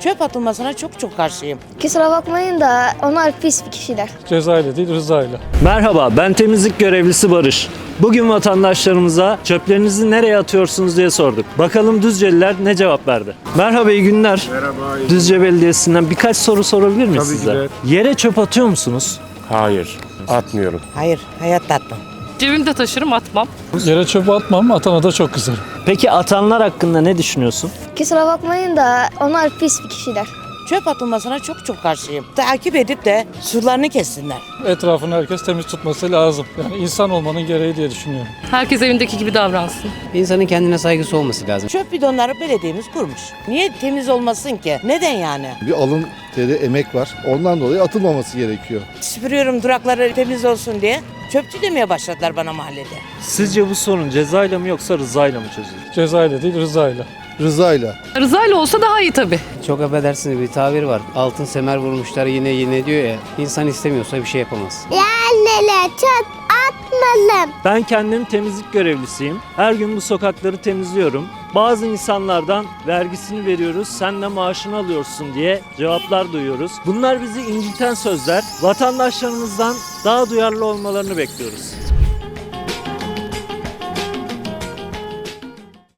Çöp atılmasına çok çok karşıyım. Kusura bakmayın da onlar pis bir kişiler. Cezayla değil rızayla. Merhaba, ben temizlik görevlisi Barış. Bugün vatandaşlarımıza çöplerinizi nereye atıyorsunuz diye sorduk. Bakalım Düzceliler ne cevap verdi? Merhaba, iyi günler. Merhaba. iyi- Düzce Belediyesi'nden birkaç soru sorabilir miyiz Tabii ki size? de. Yere çöp atıyor musunuz? Hayır. Atmıyorum. Hayır, hayatta atmam. Cebimde taşırım atmam. Yere çöp atmam, atana da çok kızarım. Peki atanlar hakkında ne düşünüyorsun? Kusura bakmayın da onlar pis bir kişiler. Çöp atılmasına çok çok karşıyım. Takip edip de sularını kessinler. Etrafını herkes temiz tutması lazım. Yani insan olmanın gereği diye düşünüyorum. Herkes evindeki gibi davransın. İnsanın kendine saygısı olması lazım. Çöp bidonları belediyemiz kurmuş. Niye temiz olmasın ki? Neden yani? bir alın teri, emek var. Ondan dolayı atılmaması gerekiyor. Süpürüyorum durakları temiz olsun diye. Çöpçü demeye başladılar bana mahallede. Sizce bu sorun cezayla mı yoksa rızayla mı çözülür? Cezayla değil rızayla. Rızayla. Rızayla olsa daha iyi tabii. Çok affedersiniz bir tabir var. Altın semer vurmuşlar yine yine diyor ya. İnsan istemiyorsa bir şey yapamaz. Yerlere çöp atmalım. Ben kendim temizlik görevlisiyim. Her gün bu sokakları temizliyorum. Bazı insanlardan vergisini veriyoruz, sen de maaşını alıyorsun diye cevaplar duyuyoruz. Bunlar bizi inciten sözler. Vatandaşlarımızdan daha duyarlı olmalarını bekliyoruz.